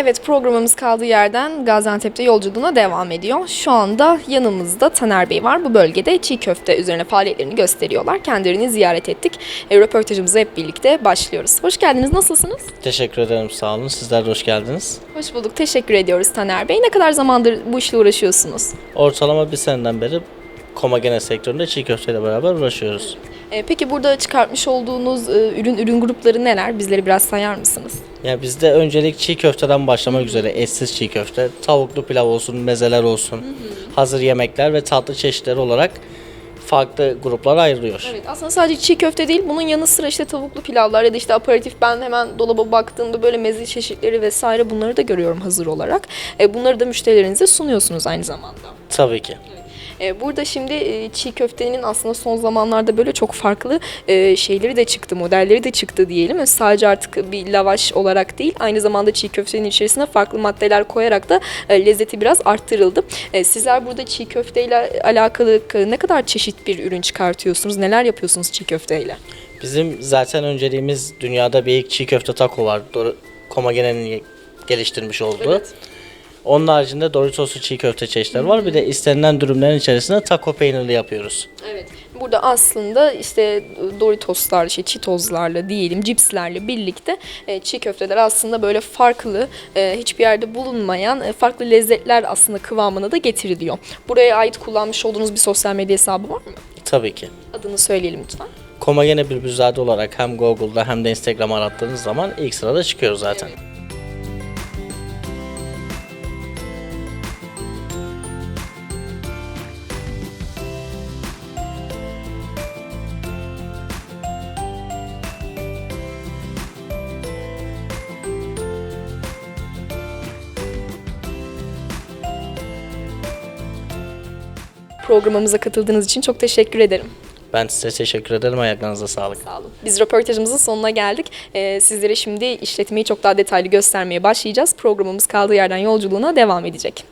Evet programımız kaldığı yerden Gaziantep'te yolculuğuna devam ediyor. Şu anda yanımızda Taner Bey var. Bu bölgede çiğ köfte üzerine faaliyetlerini gösteriyorlar. Kendilerini ziyaret ettik. E, röportajımıza hep birlikte başlıyoruz. Hoş geldiniz. Nasılsınız? Teşekkür ederim sağ olun. Sizler de hoş geldiniz. Hoş bulduk. Teşekkür ediyoruz Taner Bey. Ne kadar zamandır bu işle uğraşıyorsunuz? Ortalama bir seneden beri komagene sektöründe çiğ köfteyle beraber uğraşıyoruz. E, peki burada çıkartmış olduğunuz e, ürün ürün grupları neler? Bizleri biraz sayar mısınız? Yani bizde öncelik çiğ köfteden başlamak üzere etsiz çiğ köfte, tavuklu pilav olsun, mezeler olsun, hazır yemekler ve tatlı çeşitleri olarak farklı gruplara ayrılıyor. Evet aslında sadece çiğ köfte değil bunun yanı sıra işte tavuklu pilavlar ya da işte aperatif ben hemen dolaba baktığımda böyle meze çeşitleri vesaire bunları da görüyorum hazır olarak. E, bunları da müşterilerinize sunuyorsunuz aynı zamanda. Tabii ki. E, Burada şimdi e, çiğ köftenin aslında son zamanlarda böyle çok farklı e, şeyleri de çıktı, modelleri de çıktı diyelim. Sadece artık bir lavaş olarak değil, aynı zamanda çiğ köftenin içerisine farklı maddeler koyarak da e, lezzeti biraz arttırıldı. E, Sizler burada çiğ köfteyle alakalı ne kadar çeşit bir ürün çıkartıyorsunuz? Neler yapıyorsunuz çiğ köfteyle? Bizim zaten önceliğimiz dünyada bir ilk çiğ köfte taco var. Dor- Komagene'nin geliştirmiş olduğu. Evet. Onun haricinde Doritos'lu çiğ köfte çeşitleri var. Bir de istenilen dürümlerin içerisine taco peynirli yapıyoruz. Evet. Burada aslında işte Doritoslar, işte Cheetos'larla diyelim, cipslerle birlikte e, çiğ köfteler aslında böyle farklı, e, hiçbir yerde bulunmayan e, farklı lezzetler aslında kıvamına da getiriliyor. Buraya ait kullanmış olduğunuz bir sosyal medya hesabı var mı? Tabii ki. Adını söyleyelim lütfen. Komagene Bülbülzade olarak hem Google'da hem de Instagram arattığınız zaman ilk sırada çıkıyor zaten. Programımıza katıldığınız için çok teşekkür ederim. Ben size teşekkür ederim. Ayaklarınıza sağlık. Sağ olun. Biz röportajımızın sonuna geldik. E, sizlere şimdi işletmeyi çok daha detaylı göstermeye başlayacağız. Programımız kaldığı yerden yolculuğuna devam edecek.